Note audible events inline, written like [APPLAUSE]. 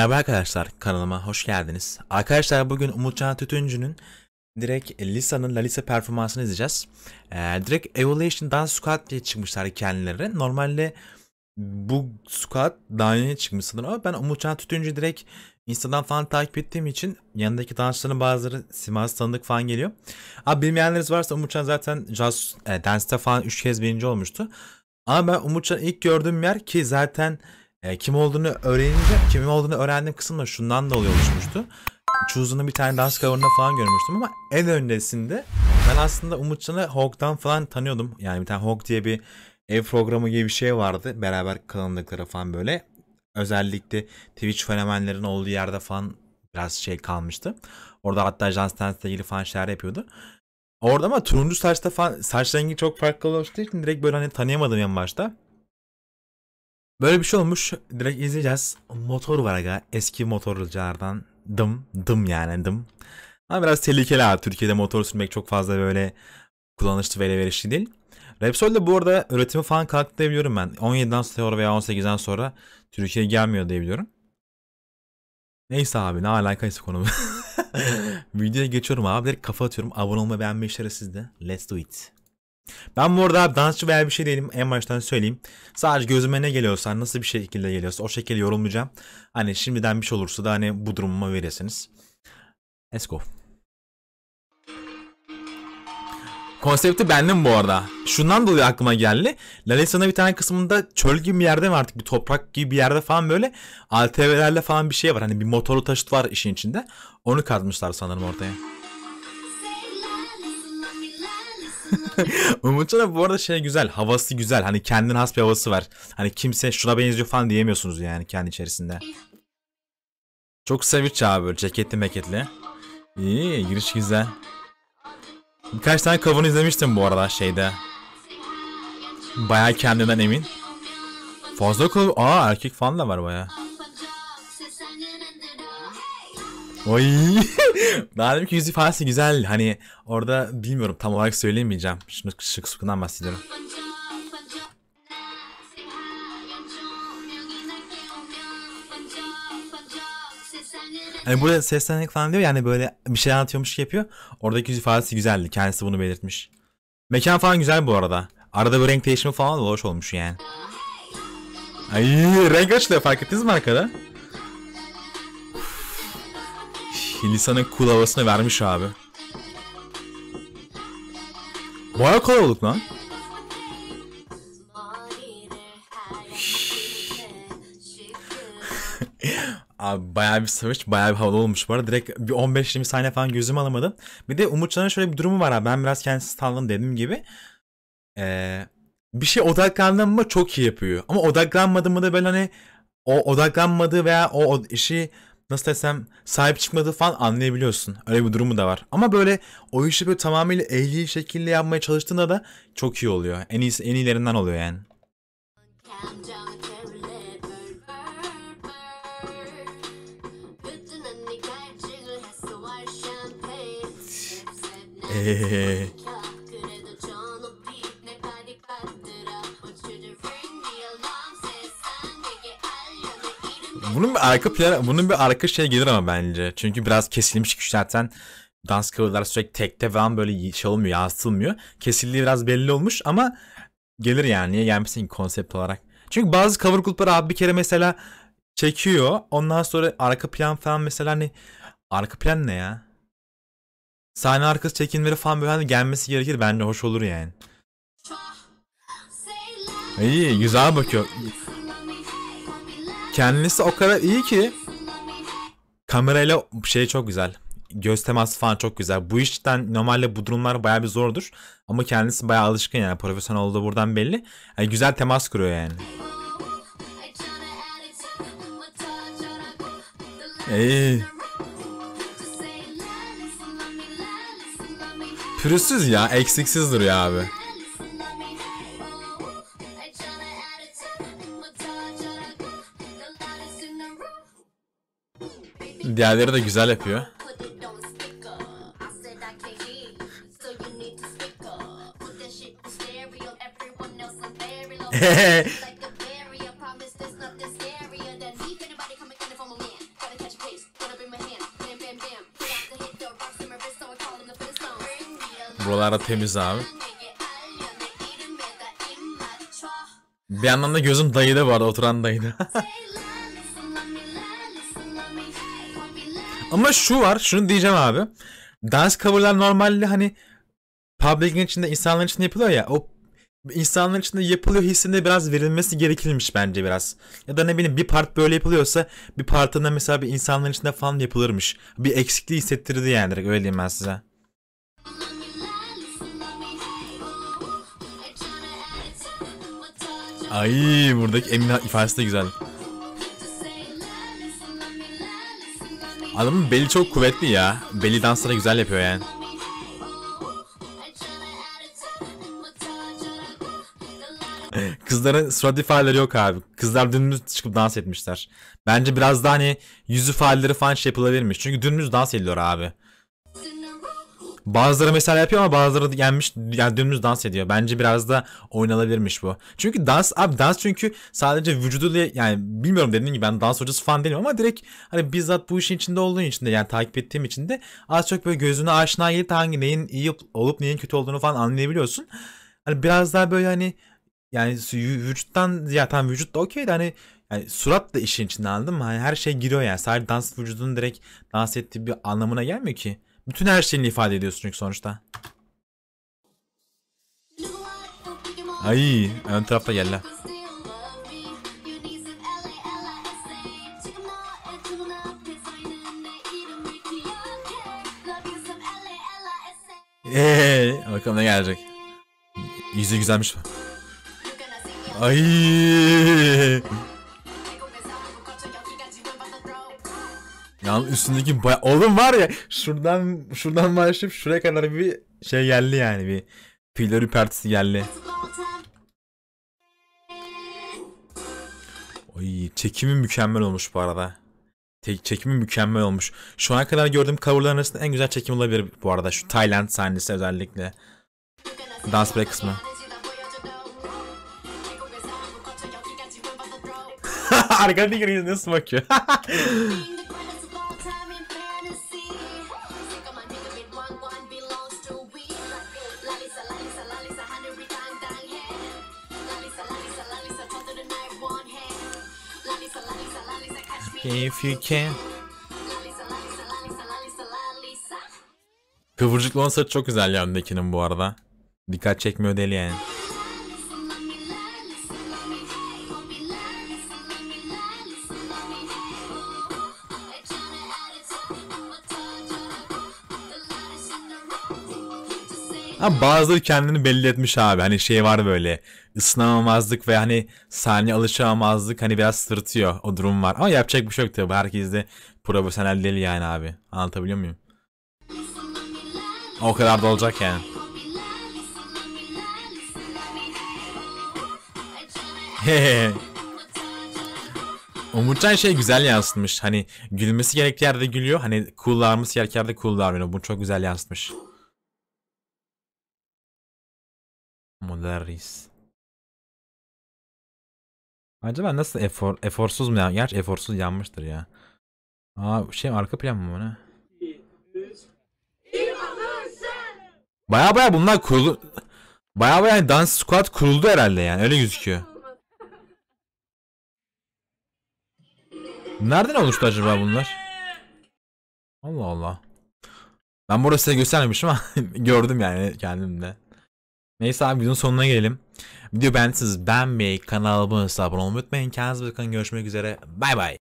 Merhaba arkadaşlar kanalıma hoş geldiniz. Arkadaşlar bugün Umutcan Tütüncü'nün direkt Lisa'nın La Lisa performansını izleyeceğiz. Ee, direkt Evolution Dance Squad diye çıkmışlar kendileri. Normalde bu squad daha yeni çıkmış sanırım ama ben Umutcan Tütüncü direkt Instagram falan takip ettiğim için yanındaki dansçıların bazıları siması tanıdık falan geliyor. Abi bilmeyenleriniz varsa Umutcan zaten Just e, Dance'te falan 3 kez birinci olmuştu. Ama ben Umutcan'ı ilk gördüğüm yer ki zaten e, kim olduğunu öğrenince kim olduğunu öğrendiğim kısımda şundan dolayı oluşmuştu. Choose'unu bir tane dans cover'ında falan görmüştüm ama en öncesinde ben aslında Umutcan'ı Hawk'tan falan tanıyordum. Yani bir tane Hawk diye bir ev programı gibi bir şey vardı. Beraber kalındıkları falan böyle. Özellikle Twitch fenomenlerin olduğu yerde falan biraz şey kalmıştı. Orada hatta Just Dance ile ilgili falan şeyler yapıyordu. Orada ama turuncu saçta falan saç rengi çok farklı olduğu için direkt böyle hani tanıyamadım en başta. Böyle bir şey olmuş. Direkt izleyeceğiz. Motor var aga. Eski motorculardan. Dım. Dım yani dım. Ama biraz tehlikeli abi. Türkiye'de motor sürmek çok fazla böyle kullanışlı ve elverişli değil. Repsol de bu arada üretimi falan kalktı diye biliyorum ben. 17'den sonra veya 18'den sonra Türkiye'ye gelmiyor diye biliyorum. Neyse abi ne alakaysa konu. [LAUGHS] Videoya geçiyorum abi. Direkt kafa atıyorum. Abone olmayı beğenmeyi işleri sizde. Let's do it. Ben bu arada dansçı veya bir şey değilim. En baştan söyleyeyim. Sadece gözüme ne geliyorsa, nasıl bir şekilde geliyorsa o şekilde yorumlayacağım. Hani şimdiden bir şey olursa da hani bu durumuma verirsiniz. Let's go. Konsepti bendim bu arada. Şundan dolayı aklıma geldi. Lalisa'nın bir tane kısmında çöl gibi bir yerde mi artık bir toprak gibi bir yerde falan böyle ATV'lerle falan bir şey var. Hani bir motoru taşıt var işin içinde. Onu katmışlar sanırım ortaya. [LAUGHS] Umutcan'a bu arada şey güzel. Havası güzel. Hani kendine has bir havası var. Hani kimse şuna benziyor falan diyemiyorsunuz yani kendi içerisinde. Çok savage abi böyle ceketli meketli. İyi giriş güzel. Birkaç tane cover'ını izlemiştim bu arada şeyde. Baya kendinden emin. Fazla cover... Aa erkek falan da var baya. Oy. [LAUGHS] Daha dedim ki yüz ifadesi güzel. Hani orada bilmiyorum tam olarak söyleyemeyeceğim. Şunu şık sıkından bahsediyorum. Hani burada seslenmek falan diyor yani böyle bir şey anlatıyormuş gibi yapıyor. Oradaki yüz ifadesi güzeldi. Kendisi bunu belirtmiş. Mekan falan güzel bu arada. Arada bir renk değişimi falan da hoş olmuş yani. Ay renk açılıyor fark ettiniz mi arkada? Lisa'nın cool havasını vermiş abi. Baya kalabalık lan. [LAUGHS] Abi bayağı bir savaş, bayağı bir havalı olmuş bu arada. Direkt bir 15-20 saniye falan gözüm alamadım. Bir de Umutcan'ın şöyle bir durumu var abi. Ben biraz kendisi tanıdım dediğim gibi. Ee, bir şey odaklandım mı çok iyi yapıyor. Ama odaklanmadım mı da böyle hani o odaklanmadığı veya o, o işi nasıl desem sahip çıkmadığı falan anlayabiliyorsun. Öyle bir durumu da var. Ama böyle o işi böyle tamamıyla ehli şekilde yapmaya çalıştığında da çok iyi oluyor. En iyisi en iyilerinden oluyor yani. Eee. Bunun bir arka plan, bunun bir arka şey gelir ama bence. Çünkü biraz kesilmiş ki zaten dans coverlar sürekli tekte falan böyle şey olmuyor, yansıtılmıyor. Kesildiği biraz belli olmuş ama gelir yani. Niye gelmesin konsept olarak. Çünkü bazı cover grupları abi bir kere mesela çekiyor. Ondan sonra arka plan falan mesela hani arka plan ne ya? Sahne arkası çekimleri falan böyle hani gelmesi gerekir. Bence hoş olur yani. İyi güzel bakıyor. Kendisi o kadar iyi ki kamerayla şey çok güzel. Göz teması falan çok güzel. Bu işten normalde bu durumlar baya bir zordur. Ama kendisi baya alışkın yani. Profesyonel olduğu buradan belli. Yani güzel temas kuruyor yani. İyi. Pürüzsüz ya. Eksiksiz duruyor abi. Diğerleri de güzel yapıyor. [LAUGHS] Buralarda temiz abi. Bir yandan da gözüm dayıda var oturan dayıda. [LAUGHS] Ama şu var, şunu diyeceğim abi. Dans coverlar normalde hani public'in içinde, insanların içinde yapılıyor ya. O insanların içinde yapılıyor hissinde biraz verilmesi gerekirmiş bence biraz. Ya da ne bileyim bir part böyle yapılıyorsa bir partında mesela bir insanların içinde falan yapılırmış. Bir eksikliği hissettirdi yani direkt öyle diyeyim ben size. Ay buradaki Emin ifadesi de güzel. Adamın beli çok kuvvetli ya. Beli dansları güzel yapıyor yani. [LAUGHS] Kızların surat ifadeleri yok abi. Kızlar dümdüz çıkıp dans etmişler. Bence biraz daha hani yüzü ifadeleri falan şey yapılabilirmiş. Çünkü dümdüz dans ediyor abi. Bazıları mesela yapıyor ama bazıları gelmiş yani dümdüz dans ediyor. Bence biraz da oynanabilirmiş bu. Çünkü dans abi dans çünkü sadece vücuduyla yani bilmiyorum dediğim gibi ben dans hocası falan değilim ama direkt hani bizzat bu işin içinde olduğu için de yani takip ettiğim için de az çok böyle gözüne aşina gelip hangi neyin iyi olup neyin kötü olduğunu falan anlayabiliyorsun. Hani biraz daha böyle hani yani vücuttan ya tam vücut da okey de hani yani surat da işin içinde anladın mı? Hani her şey giriyor yani. Sadece dans vücudunun direkt dans ettiği bir anlamına gelmiyor ki. Bütün her şeyini ifade ediyorsun çünkü sonuçta. Ay ön tarafta gel Eee bakalım ne gelecek. Yüzü güzelmiş. Ay. Yani üstündeki baya... Oğlum var ya şuradan şuradan başlayıp şuraya kadar bir şey geldi yani bir tüyler ürpertisi geldi. Oy çekimi mükemmel olmuş bu arada. Tek çekimi mükemmel olmuş. Şu ana kadar gördüğüm coverların arasında en güzel çekim olabilir bu arada. Şu Tayland sahnesi özellikle. Dance break kısmı. [LAUGHS] Arkadaki görünüyor nasıl bakıyor? [LAUGHS] If you can. Kıvırcıklı olan çok güzel ya öndekinin bu arada. Dikkat çekmiyor değil yani. Ha bazıları kendini belli etmiş abi. Hani şey var böyle ısınamamazlık ve hani saniye alışamamazlık hani biraz sırtıyor o durum var. Ama yapacak bir şey yok tabii. Herkes de profesyonel değil yani abi. Anlatabiliyor muyum? O kadar da olacak yani. [LAUGHS] Umutcan şey güzel yansıtmış. Hani gülmesi gerektiği yerde gülüyor. Hani cool davranması gerektiği yerde cool davranıyor. Bu çok güzel yansıtmış. Modern Acaba nasıl efor, eforsuz mu ya? Gerçi eforsuz yanmıştır ya. Aa şey arka plan mı bu ne? Baya baya bunlar kurulu... Baya baya dans squad kuruldu herhalde yani öyle gözüküyor. Nereden oluştu acaba bunlar? Allah Allah. Ben burada size göstermemişim ama [LAUGHS] gördüm yani kendimde. Neyse abi videonun sonuna gelelim. Video beğendiyseniz beğenmeyi, kanalıma abone olmayı unutmayın. Kendinize bakın. Görüşmek üzere. Bay bay.